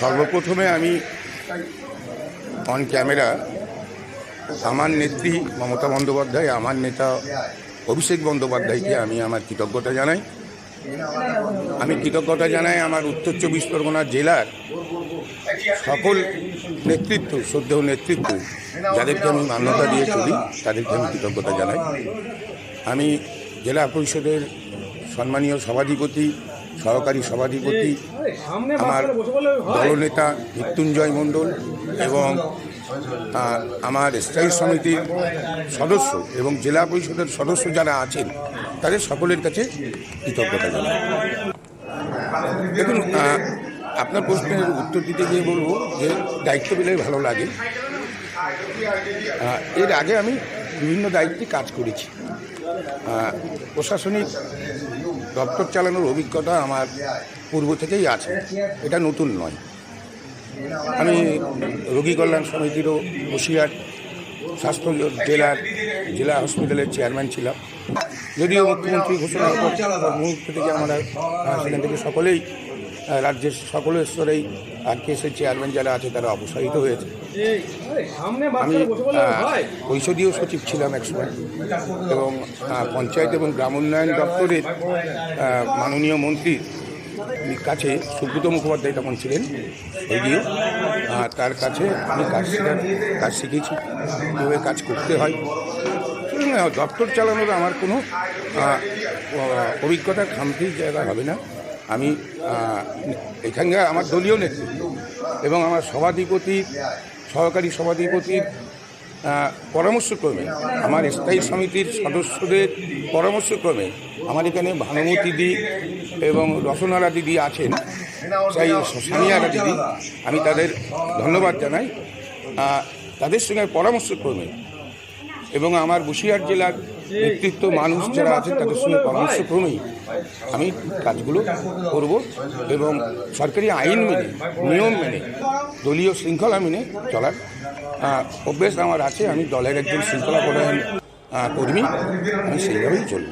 সর্বপ্রথমে আমি on camera আমার নেত্রী মমতা বন্দ্যোপাধ্যায়, আমার নেতা অভিষেক বন্দ্যোপাধ্যায়কে আমি আমার কৃতজ্ঞতা জানাই। আমি কৃতজ্ঞতা জানাই আমার উত্তর চব্বিশ পরগনা জেলার সকল নেতৃত্ব, শ্রদ্ধেয় নেতৃত্ব, যাদেরকে আমি মান্যতা দিয়ে চলি, তাদেরকে আমি কৃতজ্ঞতা জানাই। আমি জেলা পরিষদের সম্মানীয় সভাধিপতি সহকারী সভাধিপতি আমার দলনেতা মৃত্যুঞ্জয় মণ্ডল এবং আমার স্থায়ী সমিতির সদস্য এবং জেলা পরিষদের সদস্য যারা আছেন তাদের সকলের কাছে কৃতজ্ঞতা জানাই। দেখুন আপনার প্রশ্নের উত্তর দিতে গিয়ে বলব যে দায়িত্ব পেলে ভালো লাগে। এর আগে আমি বিভিন্ন দায়িত্বে কাজ করেছি। প্রশাসনিক দপ্তর চালানোর অভিজ্ঞতা আমার পূর্ব থেকেই আছে। এটা নতুন নয়। আমি রোগী কল্যাণ সমিতিরও বসিরহাট স্বাস্থ্য জেলার জেলা হসপিটালের চেয়ারম্যান ছিলাম। যদিও মুখ্যমন্ত্রী ঘোষণা মুহূর্ত থেকে আমরা সেখান থেকে সকলেই রাজ্যের সকল স্তরেই আর কেসের চেয়ারম্যান যারা আছে তারা অপসারিত হয়েছে। আমি পরিষদীয় সচিব ছিলাম একসময় এবং পঞ্চায়েত এবং গ্রাম উন্নয়ন দপ্তরের মাননীয় মন্ত্রীর কাছে সুব্রত মুখোপাধ্যায় তখন ছিলেন আহ, তার কাছে আমি কাজ শেখার কাজ শিখেছি। কীভাবে কাজ করতে হয়। দপ্তর চালানোর আমার কোনো অভিজ্ঞতার খামতির জায়গা হবে না। আমি এখানকার আমার দলীয় নেতৃত্ব এবং আমার সভাধিপতির সহকারী সভাধিপতির পরামর্শক্রমে, আমার স্থায়ী সমিতির সদস্যদের পরামর্শক্রমে আমার এখানে ভানুমতি দি এবং রসনারা দিদি আছেন, সেই সানিয়ারা দিদি, আমি তাদের ধন্যবাদ জানাই। তাদের সঙ্গে পরামর্শক্রমে এবং আমার বসিরহাট জেলার নেতৃত্ব মানুষ যারা আছে তাদের সঙ্গে পরামর্শক্রমেই আমি কাজগুলো করব এবং সরকারি আইন মেনে, নিয়ম মেনে, দলীয় শৃঙ্খলা মেনে চলার অভ্যেস আমার আছে। আমি দলের একজন শৃঙ্খলা প্রধান কর্মী। আমি সেইভাবেই চলব।